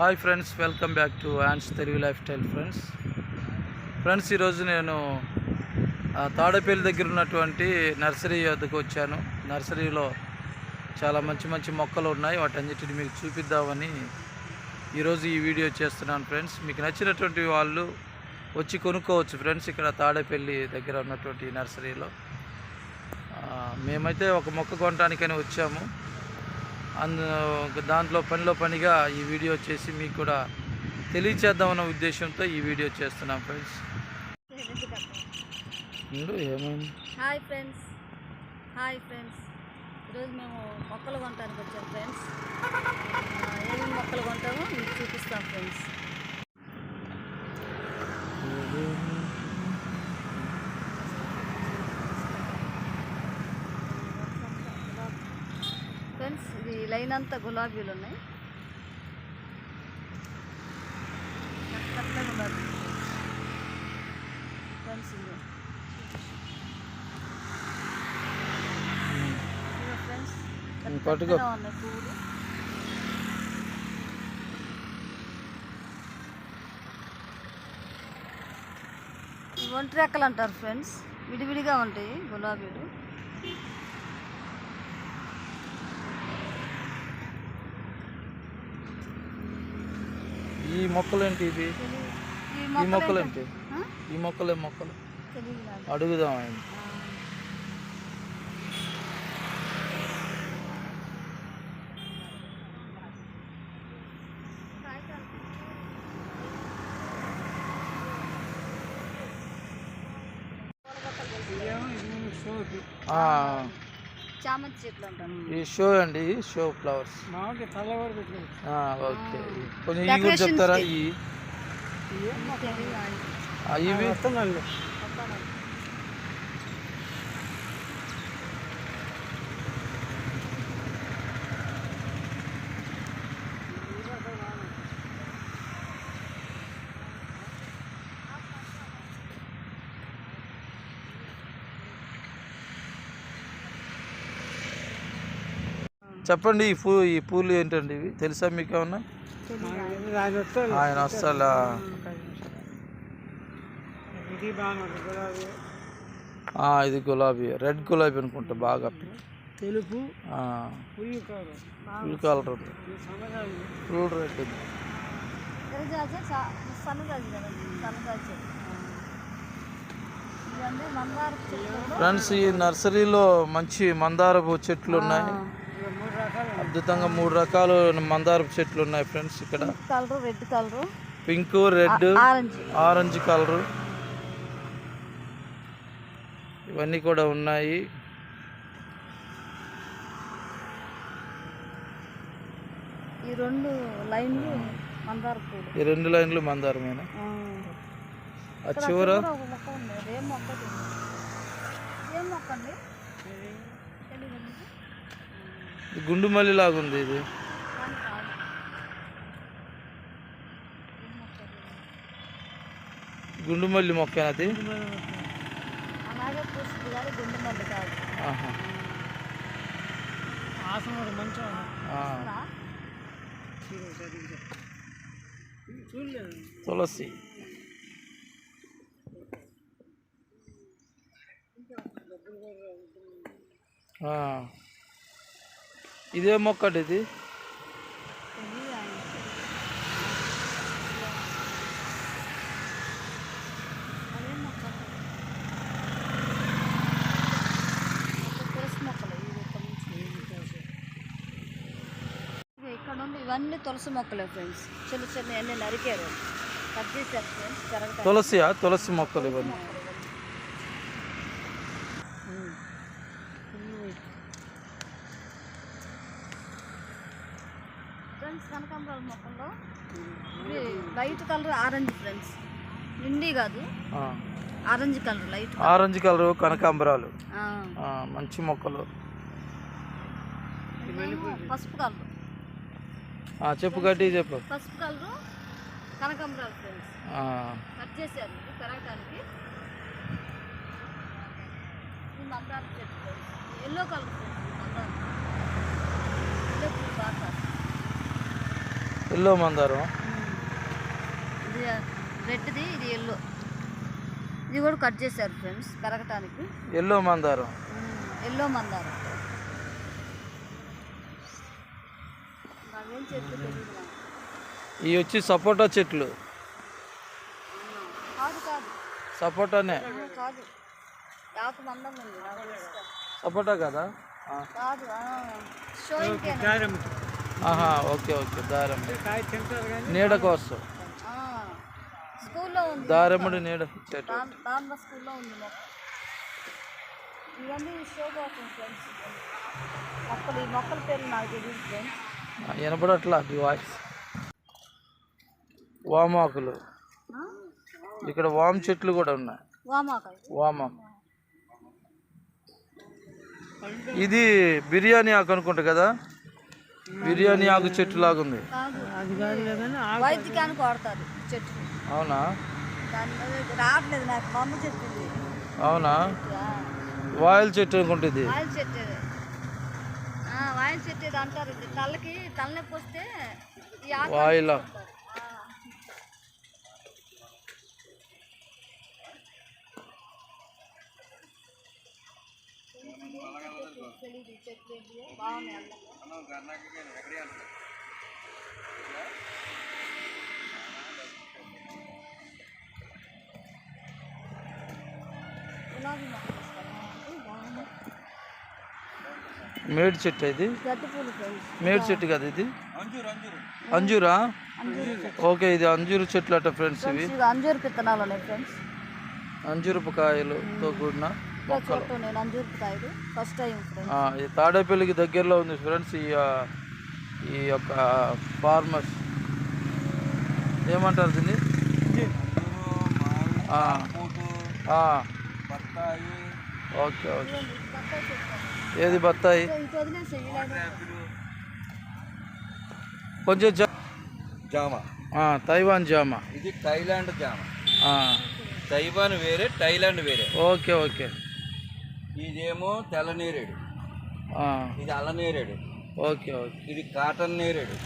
Hi friends welcome back to yawns Telugu lifestyle friends. Friends ఈరోజు నేను తాడేపల్లి దగ్గర ఉన్నటువంటి నర్సరీ వద్దకు వచ్చాను. నర్సరీలో చాలా మంచి మంచి మొక్కలు ఉన్నాయి. వాటన్నిటిని మీకు చూపిద్దామని ఈరోజు ఈ వీడియో చేస్తున్నాను ఫ్రెండ్స్. మీకు నచ్చినటువంటి వాళ్ళు వచ్చి కొనుక్కోవచ్చు ఫ్రెండ్స్ ఇక్కడ తాడేపల్లి దగ్గర ఉన్నటువంటి నర్సరీలో. మేమైతే ఒక మొక్క కొనడానికని వచ్చాము. అందు దాంట్లో పనిలో పనిగా ఈ వీడియో చేసి మీకు కూడా తెలియచేద్దామన్న ఉద్దేశంతో ఈ వీడియో చేస్తున్నాం ఫ్రెండ్స్. ఏమైంది? Hi friends. Hi friends. ఈరోజు మేము మొక్కలు కొనడానికి వచ్చాం ఫ్రెండ్స్. ఏమేమి మొక్కలు కొంటామో మీకు చూపిస్తాం ఫ్రెండ్స్. అంతా గులాబీలు ఉన్నాయి. గులాబీ. ఫ్రెండ్స్ పట్టుకో. ఇవి ఒంటి రెక్కలు అంటారు ఫ్రెండ్స్. విడివిడిగా ఉంటాయి గులాబీలు. ఈ మొక్కలు ఏంటి ఇవి తెలీదు. ఈ మొక్కలు మొక్కలు ఏంటి? ఈ మొక్కలు ఏం మొక్కలు. అడుగుదాం ఆయన ఆ. చామంతి చెట్లు అంటారు. ఈ షో అండి షో ఫ్లవర్స్. ఆ, ఓకే. కొంచెం ఇవి కూడా చెప్తారా? ఇవి? చెప్పండి ఈ పూ ఈ పూలు ఏంటండి ఇవి? తెలుసా మీకు ఏమన్నా. ఆయన వస్తాలా ఆ, ఇది గులాబీ. రెడ్ గులాబీ అనుకుంటా బాగా. తెలుపు. ఫుల్ కలర్ ఉంది ఫుల్ రెడ్. ఉంది. ఫ్రెండ్స్ ఈ నర్సరీలో మంచి మందారపు చెట్లు ఉన్నాయి. అద్భుతంగా మూడు రకాలు మందారపు చెట్లు ఉన్నాయి ఫ్రెండ్స్ ఇక్కడ. Colour red colour pink red orange colour ఇవన్నీ కూడా ఉన్నాయి. ఈ రెండు లైన్లు మందార పూలు. ఈ రెండు లైన్లు మందారమేనా? ఆ. చివర? మొక్క ఉంది. అది ఏం మొక్క తెలియదు. ఏం మొక్క అండి గుండు మల్లి లాగా ఉంది ఇది మొక్క గుండు మల్లి మొక్క అది మంచిగా ఆ. చూడలేదు తులసి ఆ. ఇదే మొక్క అండి ఇది ఇవన్నీ తులసి మొక్కలే ఫ్రెండ్స్. చిన్న చిన్న అన్ని నరికారు. కట్ చేశారు ఫ్రెండ్స్ తులసియా? తులసి మొక్కలు ఇవన్నీ. ఫ్రెండ్స్ కనకాంబరాల మొక్కల్లో లైట్ కలర్ ఆరెంజ్ ఫ్రెండ్స్. నిండి కాదు. Orange colour light orange colour కనకాంబరాలు. మంచి మొక్కలు. పసుపు కలర్. చెప్పు గట్టి చెప్పు. పసుపు కలరు కనకాంబరాలు ఫ్రెండ్స్. కట్ చేశారు పెరగటానికి. మందార చెట్టు. ఎల్లో కలర్ ఫ్రెండ్స్ మందార. ఎల్లో బాగా. ఎల్లో మందారం. ఇది రెడ్ది ఇది ఎల్లో. ఇది కూడా కట్ చేశారు ఫ్రెండ్స్ పెరగటానికి. ఎల్లో మందారం. ఎల్లో మందారం. ఇవి వచ్చి సపోటా చెట్లు. సపోటానే. సపోటా కదా? ఆహా ఓకే ఓకే దారం నీడ కోసం. స్కూల్లో ఉంది. దారముడి నీడ. వినపడట్లా మీ వాయిస్? వామాకులు. ఇక్కడ వామ్ చెట్లు కూడా ఉన్నాయి. వామాకు ఇది బిర్యానీ ఆకు అనుకుంటా కదా? బిర్యానీ ఆకు చెట్టు లాగుంది వైద్యకానికి వాడతారు చెట్టు. అవునా? రావట్లేదు నాకు చెప్పింది అవునా? వాయిల్ చెట్టు అనుకుంటుంది. వాయిల్ చెట్టు వాయిల్ అంటారు. తలకి తలనొప్పి వస్తే వాయిల్. చెట్లు ఏంటియో. బాగున్నాయి. మేడి చెట్టు ఇది? గడ్డి పూలు ఫ్రెండ్స్ మేడి చెట్టు కదా ఇది? అంజూరా ఓకే ఇది అంజూరు చెట్లు అట ఫ్రెండ్స్ ఇవి. అంజూరు విత్తనాలు అంజూరపు కాయలతో కూడిన ఈ తాడేపల్లికి దగ్గరలో ఉంది ఫ్రెండ్స్ ఈ ఆ, ఈ యొక్క ఫార్మర్స్ ఏమంటారు దీన్ని? ఆ, ఆ, ఓకే ఓకే. ఏది బత్తాయి? కొంచెం జా జామ. ఆ, తైవాన్ జామ. ఇది థైలాండ్ జామ. ఆ, తైవాన్ వేరే థైలాండ్ వేరే. Okay okay. ఇదేమో తెల్ల నేరేడు. ఇది అల్ల నేరేడు. Okay okay. ఇది కాటన్ నేరేడు.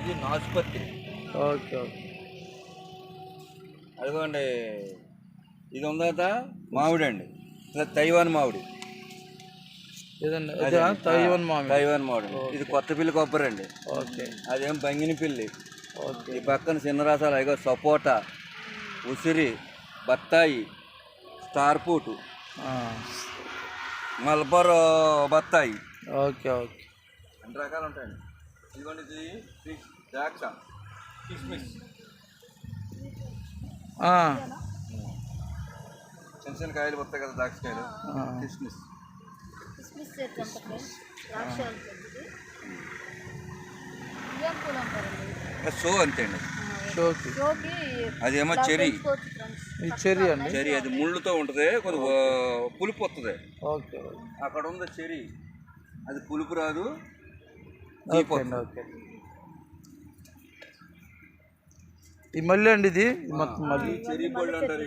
ఇది నాసుపత్రి. Okay okay. అదిగోండి. ఇది ఉందట మామిడి అండి తైవాన్ మామిడి. తైవాన్ మామి తైవాన్ మామిడి. ఇది కొత్త పిల్లి కొబ్బరి అండి ఓకే. అదేం బంగిని పిల్లి ఓకే. ఈ పక్కన చిన్న రసాలు. అదిగో సపోటా ఉసిరి బత్తాయి స్టార్ ఆ, మల్బర్ బత్తాయి. Okay okay. అన్ని రకాలు ఉంటాయండి ఇదిగోండి ఇది ద్రాక్ష కిస్మిస్. ఆ, చిన్న చిన్న కాయలు వస్తాయి కదా ద్రాక్ష కాయలు. కిస్మిస్. షో అంతే అండి షోకి. షోకి అదేమో ఇలా చెరీ అండి? చెరీ అది ముళ్ళుతో ఉంటుంది కొద్దిగా పులుపు వస్తుంది ఓకే. అక్కడ ఉంది చెరీ అది పులుపు రాదు ఓకే అండి ఓకే ఈ మళ్ళీ అండి ఇది? మొత్తం మళ్ళీ చెరీ పళ్ళు అంటారు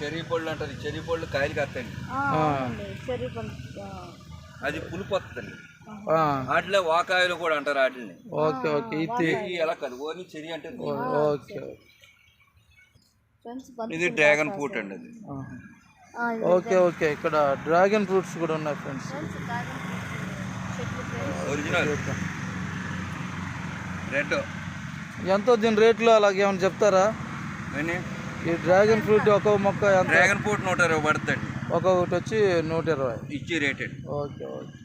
చెరీ పళ్ళు అంటారు ఈ చెరీ పళ్ళు కాయలు ఆ. అది పులుపు వస్తుందండి వాటిలో వాకాయలు కూడా అంటారు వాటిని ఓకే ఓకే. ఇది ఎలా కాదు ఓన్లీ చెరీ అంటే ఓకే. ఇది డ్రాగన్ ఫ్రూట్ అండి అది. Okay okay. ఇక్కడ డ్రాగన్ ఫ్రూట్స్ కూడా ఉన్నాయి ఫ్రెండ్స్. ఒరిజినల్. రెడ్ ఎంతో దీని రేట్లు అలాగే ఏమైనా చెప్తారా? ఈ డ్రాగన్ ఫ్రూట్ ఒక్కొక్క మొక్క ఎంత? డ్రాగన్ ఫ్రూట్ నూట ఇరవై పడుతుంది ఒక్కొక్కటి వచ్చి నూట ఇరవై. ఇచ్చి rated. Okay okay.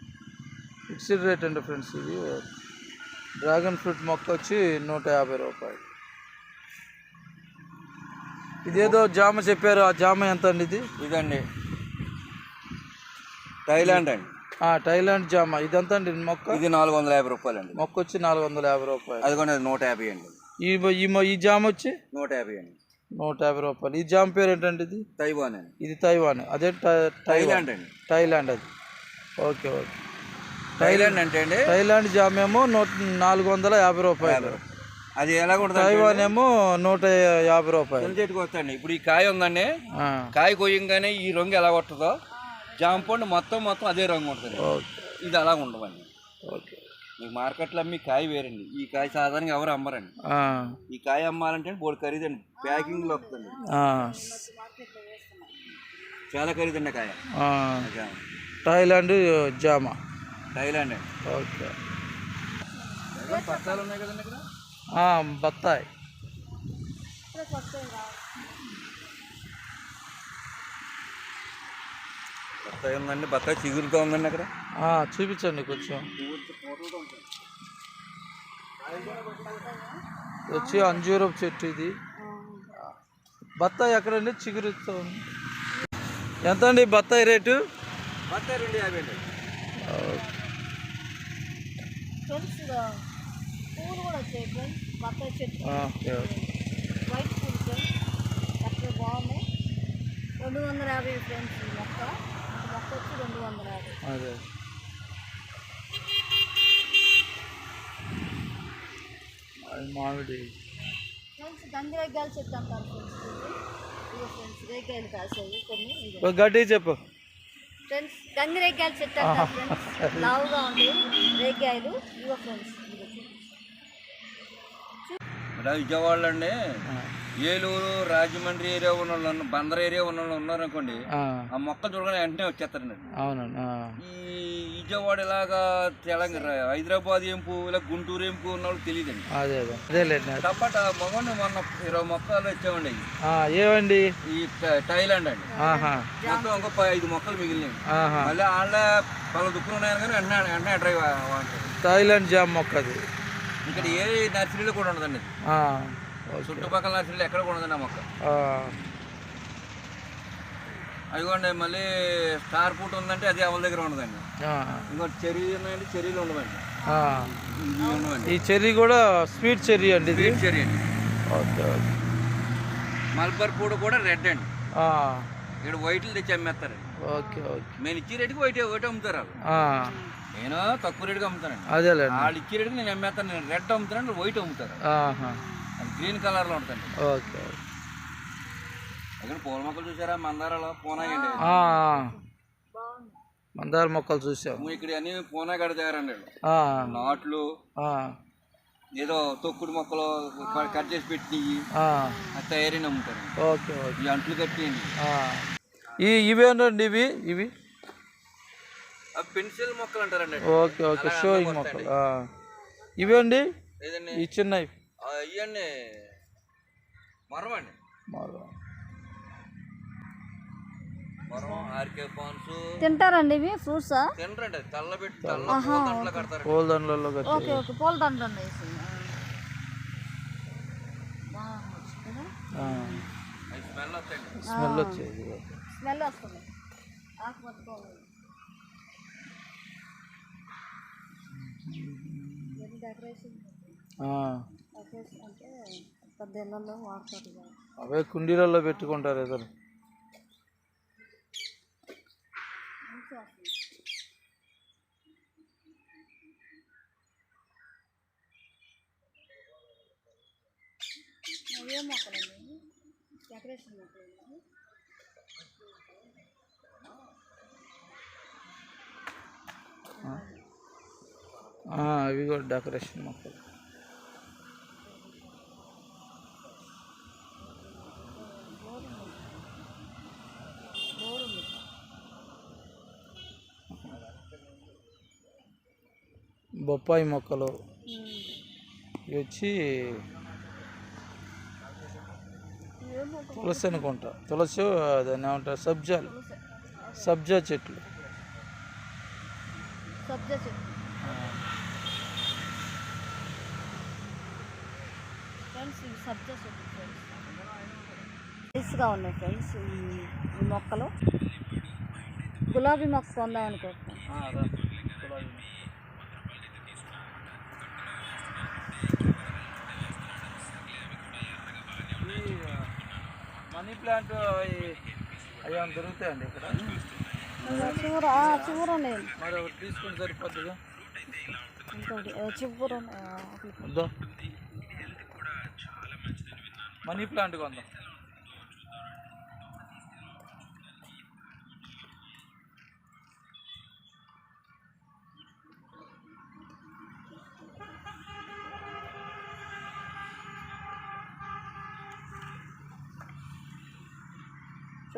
Fixed rate అండి ఫ్రెండ్స్ ఇది? డ్రాగన్ ఫ్రూట్ మొక్క వచ్చి నూట యాభై రూపాయలు. ఇదేదో జామ చెప్పారు ఆ జామ ఎంత అండి ఇది? ఇదండి. థైలాండ్ అండి. థైలాండ్ జామ. ఇదంతా అండి మొక్క? ఇది నాలుగు వందల యాభై రూపాయలు అండి మొక్క వచ్చి నాలుగు వందల యాభై రూపాయలు. అది కూడా నూట యాభై అండి. ఈ ఈ ఈ జామ వచ్చి? నూట యాభై అండి. నూట యాభై రూపాయలు. ఈ జామ పేరు ఏంటండి ఇది? తైవాన్ అండి. ఇది తైవాన్. అదే థైలాండ్ అండి. థైలాండ్ అది. Okay okay. థైలాండ్ అంటే అండి? థైలాండ్ జామ ఏమో నూట నాలుగు వందల యాభై రూపాయలు. అది ఎలా ఉంటుంది తైవాన్ ఏమో నూట యాభై రూపాయలు. చెట్టుకు వస్తాయండి ఇప్పుడు ఈ కాయ ఉందండి. కాయ కొయ్యంగానే ఈ రంగు ఎలా కొట్టదో జామ పండు మొత్తం మొత్తం అదే రంగు ఉంటుంది ఇది అలా ఉండవండి. ఓకే. మీకు మార్కెట్లో అమ్మి కాయ వేరండి. ఈ కాయ సాధారణంగా ఎవరు అమ్మరండి. ఈ కాయ అమ్మాలంటే బోర్డు ఖరీదండి. ప్యాకింగ్లో వస్తుంది చాలా ఖరీదండి కాయ. థాయిలాండ్ జామా. థాయిలాండ్. అండి ఓకే పత్తాలు ఉన్నాయి కదండి ఇక్కడ? ఆ, బత్తాయి. బత్తాయి ఉందండి. బత్తాయి చిగురుతో ఉందండి అక్కడ? చూపించండి కొంచెం. వచ్చి అంజూరపు చెట్టు ఇది. బత్తాయి ఎక్కడండి? చిగురుతో ఉంది ఎంత అండి బత్తాయి రేటు? బత్తాయి రెండు యాభై అండి. ఫ్రెండ్స్ పూలు కూడా వచ్చాయి ఫ్రెండ్స్ బత్తాయి చెట్టు. వైట్ పూలు ఫ్రెండ్స్ బాగున్నాయి. రెండు వందల యాభై ఫ్రెండ్స్ మొక్క. మొక్క వచ్చి రెండు వందల యాభై. మామిడి. ఫ్రెండ్స్ చెట్టు అంటారు ఫ్రెండ్స్. ఇదిగో ఫ్రెండ్స్ రేగాయలు కాసాయి కొన్ని. చెప్పు. ఫ్రెండ్స్ గంగిరేగాయలు చెట్టు అంటారు ఫ్రెండ్స్. లావుగా ఉంటాయి రేగాయలు ఇవో ఫ్రెండ్స్ విజయవాడలో అండి. ఏలూరు రాజమండ్రి ఏరియా ఉన్న వాళ్ళు బందర్ ఏరియా ఉన్న వాళ్ళు ఉన్నారనుకోండి ఆ, ఆ మొక్కలు చూడగానే వెంటనే వచ్చేస్తారండి. అవునండి ఈ విజయవాడ ఇలాగా తెలంగాణ హైదరాబాద్ ఏంపు ఇలా గుంటూరు ఏంపు ఉన్న వాళ్ళు తెలియదండి అదే అదే. అదేలేండి తప్పట మగండి మొన్న ఇరవై మొక్కలు వచ్చామండి ఏవండి? ఈ థా- థాయిలాండ్ అండి. ఆహా. మొత్తం ఇంకో ఐదు మొక్కలు మిగిలినాయి. మళ్ళీ వాళ్ళ పలు దుక్కులు ఉన్నాయని కానీ వెంటనే వెంటనే డ్రైవ్ థాయిలాండ్ జామ్ మొక్క అది ఇక్కడ ఏ నర్సరీలో కూడా ఉండదండి. చుట్టుపక్కల నర్సరీలో ఎక్కడ కూడా ఉండదండి ఆ మొక్క. అదిగోండి మళ్ళీ స్టార్ ఫ్రూట్ ఉందంటే అది ఎవరి దగ్గర ఉండదండి. ఇంకోటి చెర్రీ ఉన్నాయండి చెర్రీలు ఉండవండి ఆ. ఇవి ఉండవండి. ఈ చెర్రీ కూడా స్వీట్ చెర్రీ అండి ఇది? స్వీట్ చెర్రీ అండి. Okay okay. మల్బర్ పూడ కూడా రెడ్ అండి. ఆ, ఇక్కడ వైట్లు తెచ్చి అమ్మేస్తారు. Okay okay. నేను ఇచ్చే రేటుకి వైట్ వైట్ అమ్ముతారు వాళ్ళు. ఆ, నేను తక్కువ రేటుకి అమ్ముతానండి. అదేలేండి. వాళ్ళు ఇచ్చే రేటుకి నేను అమ్మేస్తాను. నేను రెడ్ అమ్ముతాను వైట్ అమ్ముతారు. ఆహా. అది గ్రీన్ కలర్లో ఉంటుందండి. Okay okay. ఇక్కడ పూల మొక్కలు చూసారా? మందారాలు పూనాయండి ఆ, మందార మొక్కలు చూసాం. ఇక్కడ అన్ని పూనా. ఆ, నాట్లు ఏదో తొక్కుడు మొక్కలు కట్ చేసి పెట్టి తయారీని అమ్ముతారు ఓకే ఓకే. ఈ అంట్లు కట్టేయండి. ఈ ఇవేనండి ఇవి? ఇవి? పెన్సిల్ మొక్కలు అంటారండి. Okay okay. షోయింగ్ మొక్కలు. ఇవేండి? ఈ చిన్నవి. ఇవన్నీ. మరం అండి మరో. తింటారండి ఇవి ఫ్రూట్సా? తినరండి తెల్లబెట్టి తెల్ల కడతారు పూలదండలలో ఓకే ఓకే. స్మెల్ వచ్చేది. స్మెల్ వస్తుంది. ఆకు పట్టుకోవాలి. అవే కుండీలలో పెట్టుకుంటారు ఇద్దరు మంచిగా వస్తుంది. అవి ఏం మొక్కలండి డెకరేషన్ మొక్కలు ఆ, అవి కూడా డెకరేషన్ మొక్కలు బొప్పాయి మొక్కలు. ఇవి వచ్చి తులసి అనుకుంటా. తులసి దాన్ని ఏమంటారు? సబ్జాలు. సబ్జా చెట్లు. సబ్జా చెట్టు ఫ్రెండ్స్ ఇవి సబ్జా చెట్టు ఫ్రెండ్స్. సైజుగా ఉన్నాయి ఫ్రెండ్స్ ఈ మొక్కలు. గులాబీ మొక్క కొందాం అనుకుంటున్నాను మనీ ప్లాంట్ అవి అవి ఏమైనా దొరుకుతాయండి ఇక్కడ? చివర ఉన్నాయి. మరి ఒకటి తీసుకుంటే ఆ, చివర మనీ ప్లాంట్ కొందాం.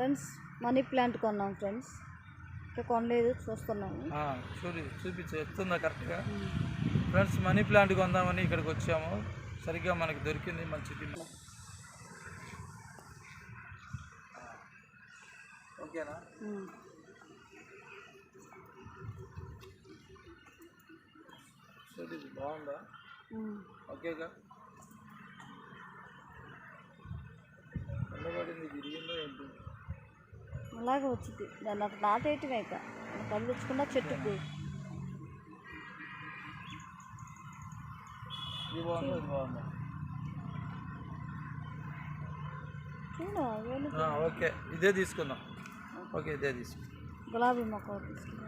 ఫ్రెండ్స్ మనీ ప్లాంట్ కొన్నాం ఫ్రెండ్స్. ఇంకా కొనలేదు చూస్తున్నాము. చూడు చూపించు ఎత్తుందా కరెక్ట్గా ఫ్రెండ్స్ మనీ ప్లాంట్ కొందామని ఇక్కడికి వచ్చాము. సరిగ్గా మనకి దొరికింది మంచిది ఓకేనా? ఇది బాగుందా. ఓకేగా ఎండబడింది విరిగిందో ఏంటి? అలాగే వచ్చింది. దాన్ని అక్కడ నాటేయటమే ఇక. కళ్ళు తెచ్చుకున్న చెట్టుకు. ఓకే. ఇదే తీసుకుందాం. ఓకే ఇదే తీసుకుందాం. గులాబీ మొక్క తీసుకున్నాం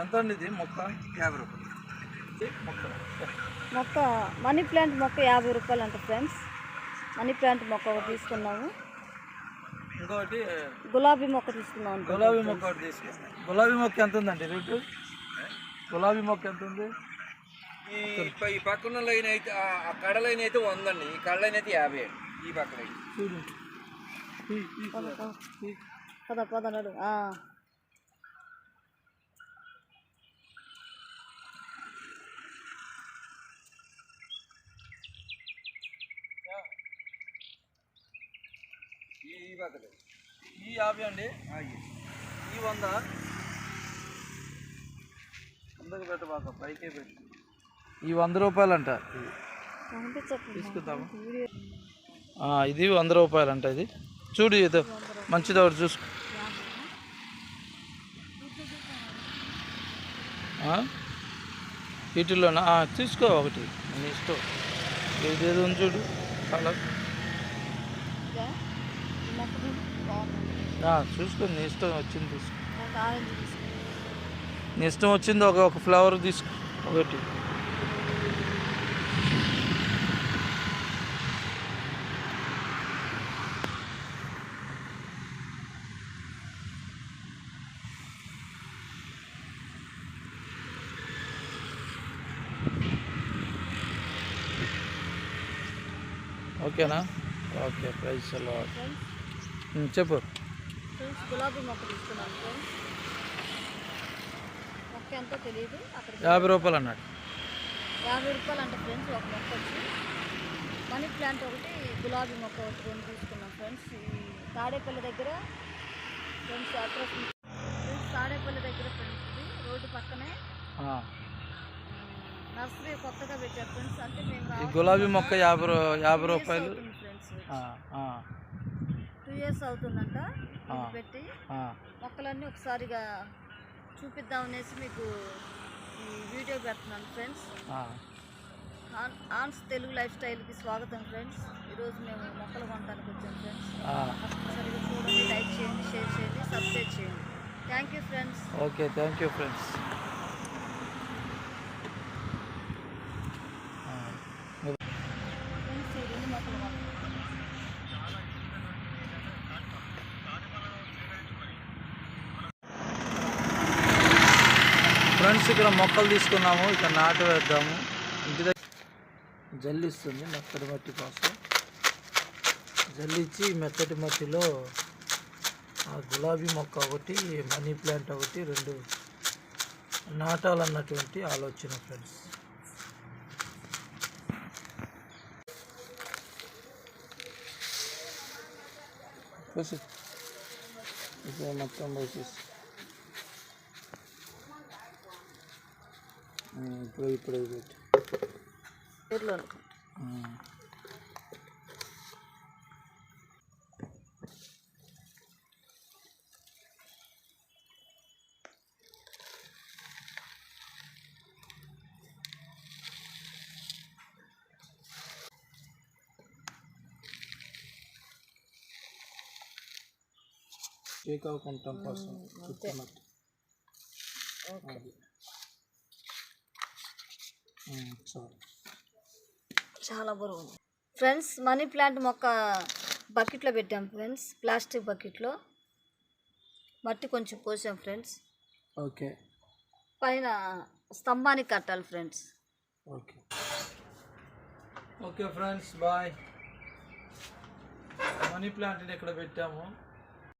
ఎంత అండి ఇది మొక్క? యాభై రూపాయలు. మొక్క. మొక్క మనీ ప్లాంట్ మొక్క యాభై రూపాయలు అంట ఫ్రెండ్స్. మనీ ప్లాంట్ మొక్క ఒకటి తీసుకున్నాము. ఇంకోటి గులాబీ మొక్క తీసుకున్నాం అనుకో. గులాబీ మొక్క ఒకటి తీసుకుందాం గులాబీ మొక్క ఎంత ఉందండి రేటు గులాబీ మొక్క ఎంత ఉంది ఈ పక్కన లైన్ అయితే ఆ ఆ కడ లైన్ అయితే వందండి. ఈ కడ లైన్ అయితే యాభై అండి. ఈ పక్క లైన్. చూడు. ఈ, ఈ, పద, పద. పద పద నడు. ఈ యాభై అండి. ఈ వంద. వందకు పెట్టబాక పైకే పెట్టు. ఈ వంద రూపాయలు అంట తీసుకుందామా? ఇది వంద రూపాయలు అంట ఇది. చూడు ఇది మంచిది ఒకటి చూసుకో ఆ, తీసుకో ఒకటి. నీ ఇష్టం. ఏది ఏది ఉంది చూడు. కలర్. చూసుకో నీ ఇష్టం వచ్చింది తీసుకో. నీ ఇష్టం వచ్చింది ఒక ఒక ఫ్లవర్ తీసుకో ఒకటి. ఓకేనా? ఓకే ప్రైస్ అలా చెప్పు. ఫ్రెండ్స్ గులాబీ మొక్క తీసుకున్నాను మొక్క ఎంతో తెలియదు అక్కడ యాభై రూపాయలు అన్నాడు. యాభై రూపాయలు అంట ఫ్రెండ్స్ ఒక మొక్క వచ్చి మనీ ప్లాంట్ ఒకటి గులాబీ మొక్క ఒకటి రెండు తీసుకున్నాం ఫ్రెండ్స్. ఈ తాడేపల్లి దగ్గర ఫ్రెండ్స్ అడ్రస్ ఫ్రెండ్స్ తాడేపల్లి దగ్గర ఫ్రెండ్స్ రోడ్డు పక్కనే. నర్సరీ కొత్తగా పెట్టారు ఫ్రెండ్స్ అంటే మేము గులాబీ మొక్క యాభై యాభై రూపాయలు. ఫ్రెండ్స్. టూ ఇయర్స్ అవుతుందంట పెట్టి. మొక్కలన్నీ ఒకసారిగా చూపిద్దాం అనేసి మీకు ఈ వీడియో పెడుతున్నాను ఫ్రెండ్స్. ఆన్స్ తెలుగు లైఫ్ స్టైల్కి స్వాగతం ఫ్రెండ్స్. ఈరోజు మేము మొక్కలు కొనడానికి వచ్చాం ఫ్రెండ్స్. సరిగ్గా చూడండి లైక్ చేయండి షేర్ చేయండి సబ్స్క్రైబ్ చేయండి. Thank you friends. Okay thank you friends ఈ రెండు మొక్కలు కొన్నాం. ఫ్రెండ్స్ ఇక్కడ మొక్కలు తీసుకున్నాము. ఇక్కడ నాటు వేద్దాము. ఇంటి దగ్గర జల్లిస్తుంది మెత్తటి మట్టి కోసం. జల్లిచ్చి మెత్తటి మట్టిలో ఆ గులాబీ మొక్క ఒకటి మనీ ప్లాంట్ ఒకటి రెండు నాటాలన్నటువంటి ఆలోచన ఫ్రెండ్స్. ఇప్పుడు మొత్తం పోసేసి ఇప్పుడు ఇప్పుడు ఇది పెట్టు ఊర్లో ఉమ్. షేక్ అవ్వకుంటాం కోసం చుట్టమట్టి అది ఉమ్, చాలు చాలా బరువు ఉంది ఫ్రెండ్స్ మనీ ప్లాంట్ మొక్క బకెట్లో పెట్టాం ఫ్రెండ్స్ ప్లాస్టిక్ బకెట్లో. మట్టి కొంచెం పోసాం ఫ్రెండ్స్. ఓకే. పైన స్తంభానికి కట్టాలి friends. Okay. Okay friends bye. Money ప్లాంట్ని ఇక్కడ పెట్టాము?